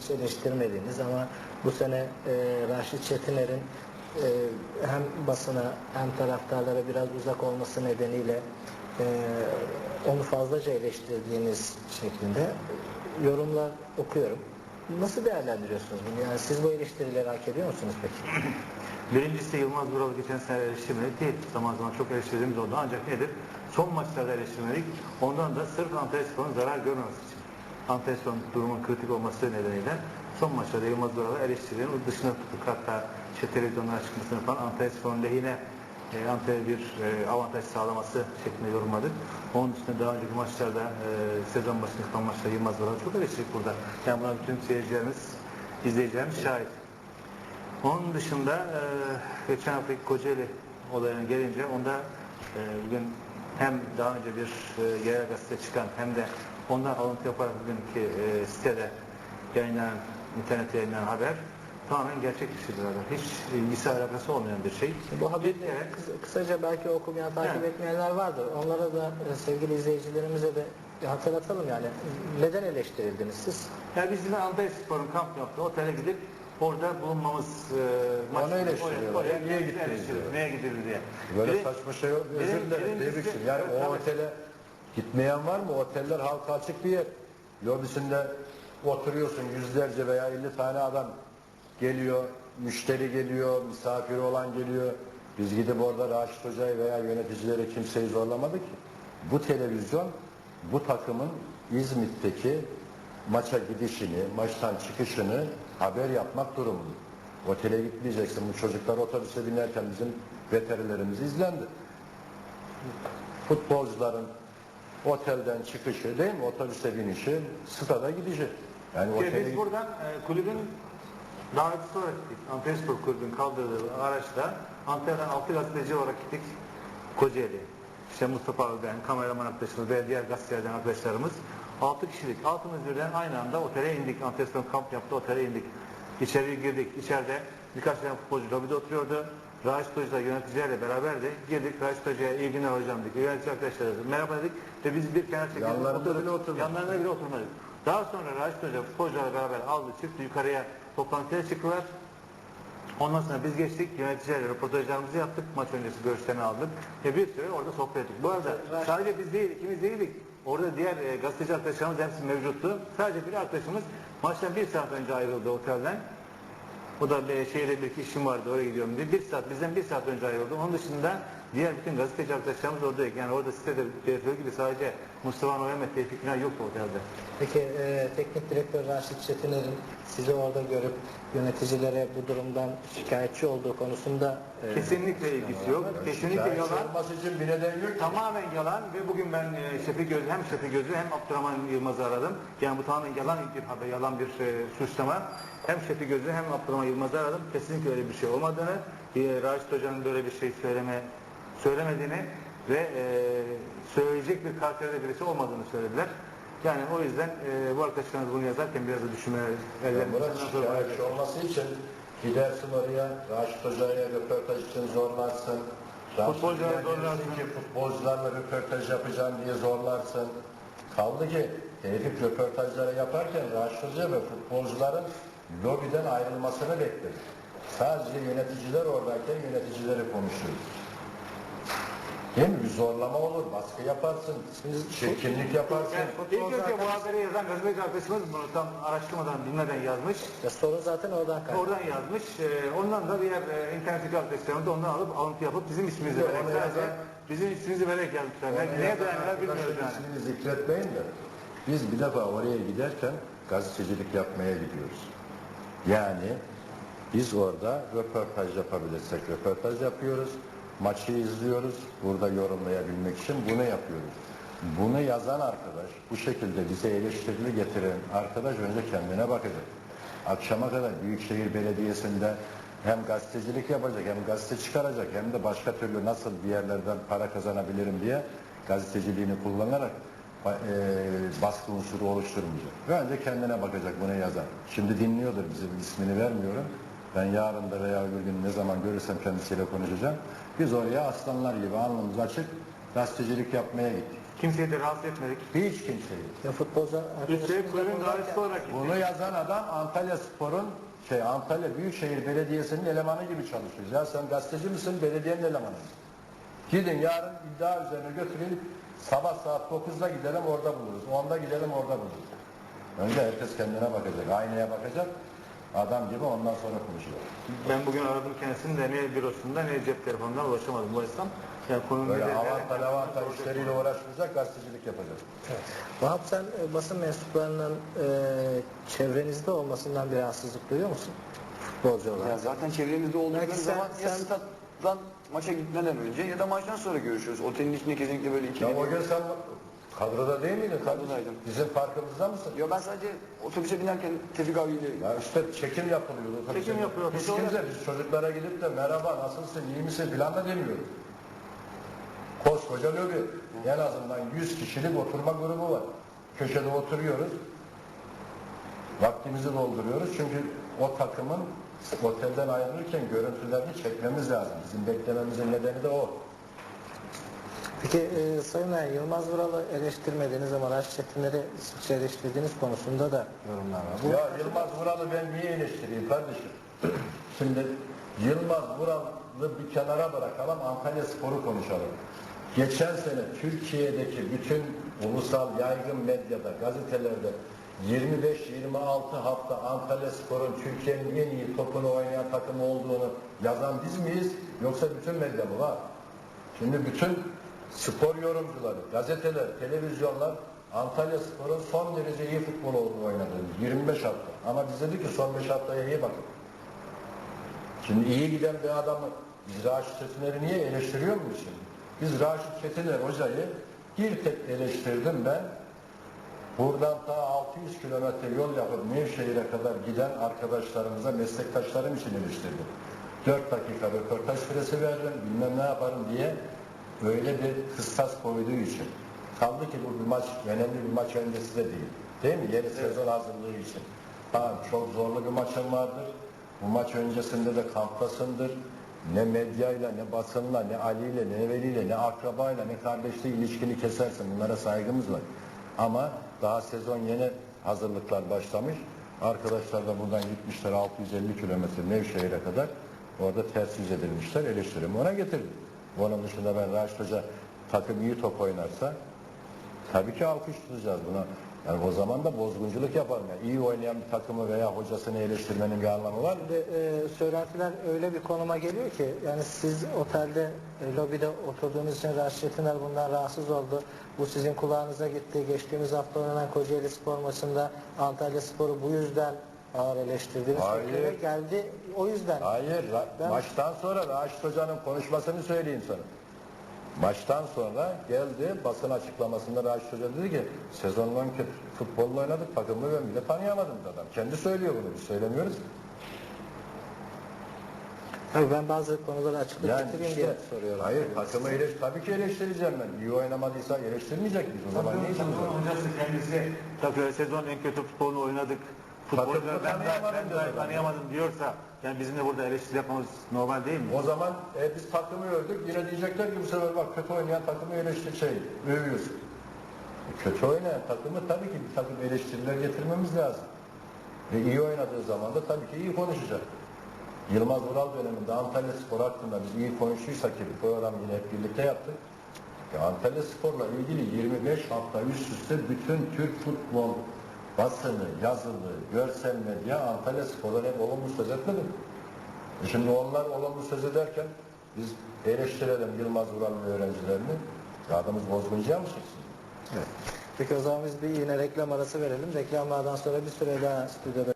hiç eleştirmediğiniz ama bu sene e, Raşit Çetiner'in e, hem basına hem taraftarlara biraz uzak olması nedeniyle e, onu fazlaca eleştirdiğiniz şeklinde yorumlar okuyorum. Nasıl değerlendiriyorsunuz bunu? Yani siz bu eleştirileri hak ediyor musunuz peki? Birincisi Yılmaz Vural geçen sene eleştirmedik değil. Zaman zaman çok eleştirdiğimiz oldu. Ancak nedir? Son maçlarda eleştirmedik. Ondan da sırf Antalyaspor'un zarar görmemesi için. Antalyaspor'un durumun kritik olması nedeniyle son maçlarda Yılmaz Vural'ı eleştirilerin dışına tuttuk. Hatta işte televizyonlara çıkmasını falan Antalyaspor'un lehine e, Antalya bir e, avantaj sağlaması şeklinde yorumladık. Onun dışında daha önceki maçlarda e, sezon başında kalan maçta Yılmaz Vural'ı çok eleştirdik burada. Yani buna bütün seyircilerimiz, izleyicilerimiz şahit. Onun dışında e, geçen haftaki Kocaeli olayına gelince onda e, bugün hem daha önce bir e, yerel gazete çıkan hem de ondan alıntı yaparak bugünkü e, sitede yayınlanan, internette yayınlanan haber tamamen gerçek bir şeydir. Hiç ilgisi alakası olmayan bir şey. Bu haberi kısa- kısaca belki okumayan, takip Yani. etmeyenler vardır. Onlara da e, sevgili izleyicilerimize de hatırlatalım yani. Neden eleştirildiniz siz? Yani biz yine Antalya Spor'un kamp yaptığı otele gidip orada bulunmamız e, maç- eleştiriyorlar. oraya- Niye oraya gittiniz eleştiriyorlar. diyor. Neye gidildi diye. Böyle Biri- saçma şey yok. Özür dilerim. Yani o otele gitmeyen var mı? Oteller halka açık bir yer. Lobisinde oturuyorsun yüzlerce veya 50 tane adam geliyor, müşteri geliyor, misafiri olan geliyor. Biz gidip orada Raşit Hoca'yı veya yöneticileri kimseyi zorlamadık ki. Bu televizyon bu takımın İzmit'teki maça gidişini, maçtan çıkışını haber yapmak durumunda. Otele gitmeyeceksin. Bu çocuklar otobüse binerken bizim veterilerimiz izlendi. Futbolcuların otelden çıkışı değil mi? Otobüse binişi, stada gidişi. Yani Ki otele biz buradan e, kulübün davetçisi olarak gittik. Antalyaspor kulübün kaldırdığı araçla Antalya'dan 6 gazeteci olarak gittik Kocaeli. İşte Mustafa ben, kameraman arkadaşımız ve diğer gazetelerden arkadaşlarımız. 6 kişilik. Altımız birden aynı anda otele indik. Antalyaspor kamp yaptı otele indik. İçeri girdik. İçeride birkaç tane futbolcu lobide oturuyordu. Raşit Hoca yöneticilerle beraberdi. Girdik Raşit Hoca'ya iyi günler hocam dedik. Yönetici arkadaşlar dedik. Merhaba dedik. Ve biz bir kenar çekildik. Yanlarında oturduk. bile oturmadık. Yanlarına bile oturmadık. Daha sonra Raşit Hoca futbolcularla beraber aldı çıktı yukarıya toplantıya çıktılar. Ondan sonra biz geçtik yöneticilerle röportajlarımızı yaptık. Maç öncesi görüşlerini aldık. Ve bir süre orada sohbet ettik. Bu arada sadece biz değil ikimiz değildik. Orada diğer e, gazeteci arkadaşlarımız hepsi mevcuttu. Sadece bir arkadaşımız maçtan bir saat önce ayrıldı otelden. O da bir şehirde işim vardı oraya gidiyorum diye. Bir saat bizden bir saat önce ayrıldı. Onun dışında diğer bütün gazeteci arkadaşlarımız oradaydı. Yani orada sitede belirtildiği gibi sadece Mustafa Noyan ve Tevfik Günay yoktu otelde. Peki e, teknik direktör Raşit Çetiner'in sizi orada görüp yöneticilere bu durumdan şikayetçi olduğu konusunda e, Kesinlikle ilgisi yok. Kesinlikle Şikayetçi yalan. olması için bir neden yok. Tamamen yalan ve bugün ben e, Şefi Gözü hem Şefi Gözü hem Abdurrahman Yılmaz'ı aradım. Yani bu tamamen yalan bir haber, yalan bir e, suçlama. Hem Şefi Gözü hem Abdurrahman Yılmaz'ı aradım. Kesinlikle öyle bir şey olmadığını, e, Raşit Hoca'nın böyle bir şey söyleme söylemediğini ve e, söyleyecek bir karakterde birisi olmadığını söylediler. Yani o yüzden e, bu arkadaşlarımız bunu yazarken biraz da düşünmeleri ellerinde. Murat şikayetçi olması için gidersin oraya, Raşit Hoca'ya röportaj için zorlarsın. Futbolculara zorlarsın. ki futbolcularla röportaj yapacağım diye zorlarsın. Kaldı ki Tevfik röportajları yaparken Raşit Hoca ve futbolcuların lobiden ayrılmasını bekledi. Sadece yöneticiler oradayken yöneticileri konuşuyor. Değil mi? Bir zorlama olur, baskı yaparsın, çirkinlik yaparsın. İlk önce bu haberi yazan gazeteci arkadaşımız bunu tam araştırmadan, bilmeden yazmış. ya sorun zaten oradan kaynaklı. Oradan yazmış. Ee, ondan da diğer e, internetteki arkadaşlarımız da ondan alıp alıntı yapıp bizim ismimizi Yok, vererek yazan- bizim ismimizi vererek yazmışlar. Yani neye dayanarak bilmiyoruz yani. ismini zikretmeyin de biz bir defa oraya giderken gazetecilik yapmaya gidiyoruz. Yani biz orada röportaj yapabilirsek röportaj yapıyoruz. Maçı izliyoruz. Burada yorumlayabilmek için bunu yapıyoruz. Bunu yazan arkadaş, bu şekilde bize eleştirili getiren arkadaş önce kendine bakacak. Akşama kadar Büyükşehir Belediyesi'nde hem gazetecilik yapacak, hem gazete çıkaracak, hem de başka türlü nasıl bir yerlerden para kazanabilirim diye gazeteciliğini kullanarak e, baskı unsuru oluşturmayacak. Ve önce kendine bakacak bunu yazan. Şimdi dinliyordur bizi, ismini vermiyorum. Ben yarın da veya bir gün ne zaman görürsem kendisiyle konuşacağım. Biz oraya aslanlar gibi alnımız açık gazetecilik yapmaya gittik. Kimseyi de rahatsız etmedik. Hiç kimseyi. Ya futbolcu Üstelik kulübün davetli olarak gittik. Bunu yazan adam Antalya Spor'un şey Antalya Büyükşehir Belediyesi'nin elemanı gibi çalışıyor. Ya sen gazeteci misin? Belediyenin elemanı mısın? Gidin yarın iddia üzerine götürün. Sabah saat 9'da gidelim orada buluruz. 10'da gidelim orada buluruz. Önce herkes kendine bakacak. Aynaya bakacak. Adam gibi ondan sonra konuşacak. Ben bugün aradım kendisini de ne bürosunda ne cep telefonundan ulaşamadım. Ulaşsam yani konunun Böyle avanta lavanta işleriyle uğraşmayacak, gazetecilik yapacak. Vahap sen e, basın mensuplarının e, çevrenizde olmasından bir rahatsızlık duyuyor musun? Futbolcu olarak. Ya zaten çevremizde Belki sen- zaman ya sen- stat'tan maça gitmeden önce ya da maçtan sonra görüşüyoruz. Otelin içinde kesinlikle böyle ikili. Ya o gün sen kadroda değil miydin? Kadrodaydım. Bizim farkımızda mısın? Yo ben sadece otobüse binerken Tevfik abiyle Ya işte çekim yapılıyordu. tabii Çekim yapıyor, Hiç kimse biz çocuklara gidip de merhaba nasılsın iyi misin filan da demiyoruz. Koskoca lobi. En azından 100 kişilik oturma grubu var. Köşede oturuyoruz. Vaktimizi dolduruyoruz. Çünkü o takımın otelden ayrılırken görüntülerini çekmemiz lazım. Bizim beklememizin nedeni de o. Peki e, Sayın Er, Yılmaz Vural'ı eleştirmediğiniz ama Raşit Çetinler'i sıkça eleştirdiğiniz konusunda da yorumlar var. Bu Ya Yılmaz Vural'ı ben niye eleştireyim kardeşim? Şimdi Yılmaz Vural'ı bir kenara bırakalım Antalya Spor'u konuşalım. Geçen sene Türkiye'deki bütün ulusal yaygın medyada, gazetelerde 25-26 hafta Antalya Spor'un Türkiye'nin en iyi topunu oynayan takım olduğunu yazan biz miyiz? Yoksa bütün medya mı var? Şimdi bütün spor yorumcuları, gazeteler, televizyonlar Antalya Spor'un son derece iyi futbol olduğunu oynadı. 25 hafta. Ama biz dedik ki son 5 haftaya iyi bakın. Şimdi iyi giden bir adamı biz Raşit Çetiner'i niye eleştiriyor muyuz şimdi? Biz Raşit Çetiner hocayı bir tek eleştirdim ben. Buradan ta 600 kilometre yol yapıp Nevşehir'e kadar giden arkadaşlarımıza, meslektaşlarım için eleştirdim. 4 dakika röportaj süresi verdim, bilmem ne yaparım diye öyle bir kıstas koyduğu için. Kaldı ki bu bir maç, önemli bir maç öncesi de değil. Değil mi? Yeni sezon hazırlığı için. Tamam çok zorlu bir maçın vardır. Bu maç öncesinde de kamptasındır. Ne medyayla, ne basınla, ne aliyle, ne veliyle, ne akrabayla, ne kardeşle ilişkini kesersin. Bunlara saygımız var. Ama daha sezon yeni hazırlıklar başlamış. Arkadaşlar da buradan gitmişler 650 kilometre Nevşehir'e kadar. Orada ters yüz edilmişler. Eleştirimi ona getirdim. Onun dışında ben Raşit Hoca takım iyi top oynarsa tabii ki alkış tutacağız buna. Yani o zaman da bozgunculuk yaparım. Yani iyi oynayan bir takımı veya hocasını eleştirmenin bir anlamı var mı? Şimdi e, söylentiler öyle bir konuma geliyor ki yani siz otelde e, lobide oturduğunuz için Raşit Çetiner bundan rahatsız oldu. Bu sizin kulağınıza gitti. Geçtiğimiz hafta oynanan Kocaeli Spor maçında Antalya Spor'u bu yüzden ağır eleştirdiğiniz Hayır. geldi. O yüzden. Hayır, Ben- maçtan sonra Raşit Hoca'nın konuşmasını söyleyeyim sana. Maçtan sonra geldi basın açıklamasında Raşit Hoca dedi ki sezonun kötü futbolunu oynadık takımı ben bile tanıyamadım adam. Kendi söylüyor bunu biz söylemiyoruz. Tabii ben bazı konuları açıklık Yani getireyim işte, diye soruyorum. hayır takımı eleş, tabii ki eleştireceğim ben. İyi oynamadıysa eleştirmeyecek miyiz? O zaman ne? Hocası kendisi tabii sezon en kötü futbolunu oynadık. Futbolcular Takımı ben, tanıyamadım ben adam. tanıyamadım diyorsa yani bizim de burada eleştiri yapmamız normal değil mi? O zaman e, biz takımı övdük. Yine diyecekler ki bu sefer bak kötü oynayan takımı eleştir şey, övüyorsun. Kötü oynayan takımı tabii ki bir takım eleştiriler getirmemiz lazım. Ve iyi oynadığı zaman da tabii ki iyi konuşacak. Yılmaz Vural döneminde Antalya Spor hakkında biz iyi konuştuysak ki bir program yine hep birlikte yaptık. Ya Antalya Spor'la ilgili 25 hafta üst üste bütün Türk futbol basını, yazılı, görsel medya Antalya Spor'dan hep olumlu söz etmedi mi? E Şimdi onlar olumlu söz ederken biz eleştirelim Yılmaz Vural ve öğrencilerini. Adamız bozguncuya mı? Evet. Peki o zaman biz bir yine reklam arası verelim. Reklamlardan sonra bir süre daha stüdyoda